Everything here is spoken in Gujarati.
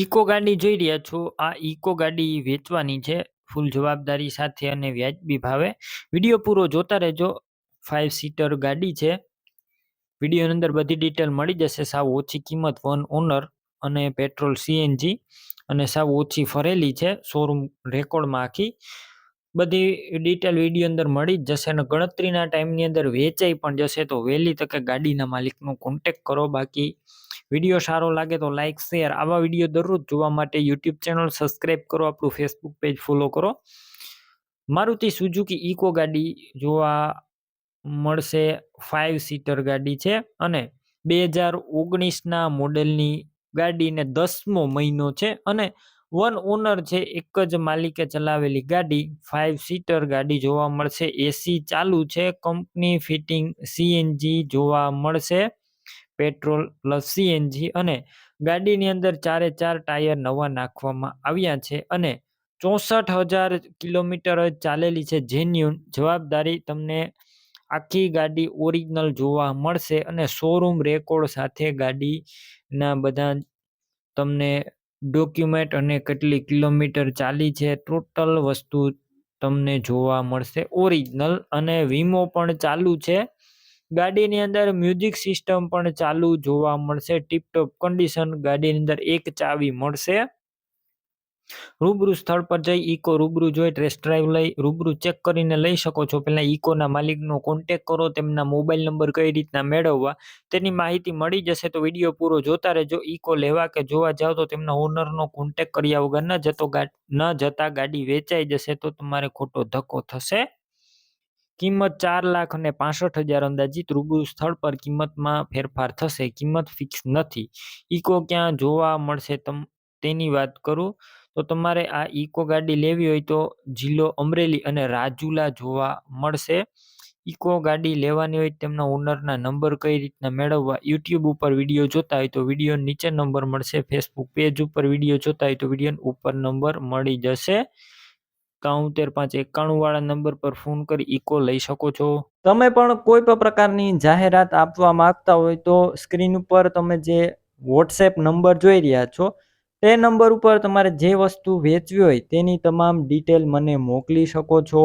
ઇકો ગાડી જોઈ રહ્યા છો. આ ઇકો ગાડી વેચવાની છે. ફૂલ જવાબદારી સાથે અને વ્યાજબી ભાવે. વીડિયો પૂરો જોતા રહેજો. ફાઇવ સીટર ગાડી છે. વિડીયોની અંદર બધી ડિટેલ મળી જશે. સાવ ઓછી કિંમત વન ઓનર અને પેટ્રોલ સીએનજી અને સાવ ઓછી ફરેલી છે. શોરૂમ રેકોર્ડમાં આખી. બધી ડિટેલ વીડિયો અંદર મળી જ જશે અને ગણતરીના ટાઈમની અંદર વેચાઈ પણ જશે. તો વહેલી તકે ગાડીના માલિકનો કોન્ટેક કરો. બાકી વીડિયો સારો લાગે તો લાઇક શેર આવા વીડિયો દરરોજ જોવા માટે યુટ્યુબ ચેનલ સબસ્ક્રાઈબ કરો, આપણું ફેસબુક પેજ ફોલો કરો. મારુતિ સુઝુકી ઇકો ગાડી જોવા મળશે ફાઇવ સીટર ગાડી છે અને બે હજાર ઓગણીસના મોડેલની ગાડીને દસમો મહિનો છે અને વન ઓનર છે, એક જ માલિકે ચલાવેલી ગાડી ફાઇવ સીટર ગાડી જોવા મળશે એસી ચાલુ છે કંપની ફિટિંગ સીએનજી જોવા મળશે. પેટ્રોલ પ્લસ સીએનજી અને ગાડીની અંદર ચારે ચાર ટાયર નવા નાખવામાં આવ્યા છે અને ચોસઠ હજાર કિલોમીટર ચાલેલી છે. જેન્યુન જવાબદારી તમને આખી ગાડી ઓરિજિનલ જોવા મળશે અને શોરૂમ રેકોર્ડ સાથે ગાડીના બધા તમને ડોક્યુમેન્ટ અને કેટલી કિલોમીટર ચાલી છે ટોટલ વસ્તુ તમને જોવા મળશે. ઓરિજિનલ અને વીમો પણ ચાલુ છે. ગાડીની અંદર મ્યુઝિક સિસ્ટમ પણ ચાલુ જોવા મળશે. ટીપટોપ કન્ડિશન ગાડીની અંદર એક ચાવી મળશે. રૂબરૂ સ્થળ પર જઈ ઇકો રૂબરૂ જોઈ ટેસ્ટ ડ્રાઈવ લઈ, રૂબરૂ ચેક કરીને લઈ શકો છો. પહેલાં ઇકોના માલિકનો કોન્ટેક કરો, તેમના મોબાઈલ નંબર કઈ રીતના મેળવવા, તેની માહિતી મળી જશે તો વીડિયો પૂરો જોતા રહેજો. ઇકો લેવા કે જોવા જાઓ તો તેમના ઓનરનો કોન્ટેક કર્યા વગર ન જતો ન જતા ગાડી વેચાઈ જશે તો તમારે ખોટો ધક્કો થશે. કિંમત ચાર લાખ અને પાસઠ હજાર અંદાજિત રૂબરૂ સ્થળ પર કિંમતમાં ફેરફાર થશે. કિંમત ફિક્સ નથી. ઇકો ક્યાં જોવા મળશે તમ, તેની વાત કરું? તો તમારે આ ઇકો ગાડી લેવી હોય તો જિલ્લો અમરેલી અને રાજુલા જોવા મળશે. ઇકો ગાડી લેવાની હોય તેમના ઓનરના નંબર કઈ રીતના મેળવવા? યુટ્યુબ ઉપર વીડિયો જોતા હોય તો વીડિયો નીચે નંબર મળશે. ફેસબુક પેજ ઉપર વીડિયો જોતા હોય તો વીડિયો ઉપર નંબર મળી જશે. કાઉન્તેર પાંચ એકાણું વાળા નંબર પર ફોન કરી ઇકો લઈ શકો છો. તમે પણ કોઈ પણ પ્રકારની જાહેરાત આપવા માંગતા હોય તો સ્ક્રીન ઉપર તમે જે વોટ્સએપ નંબર જોઈ રહ્યા છો, તે નંબર ઉપર તમારે જે વસ્તુ વેચવી હોય તેની તમામ ડિટેલ મને મોકલી શકો છો.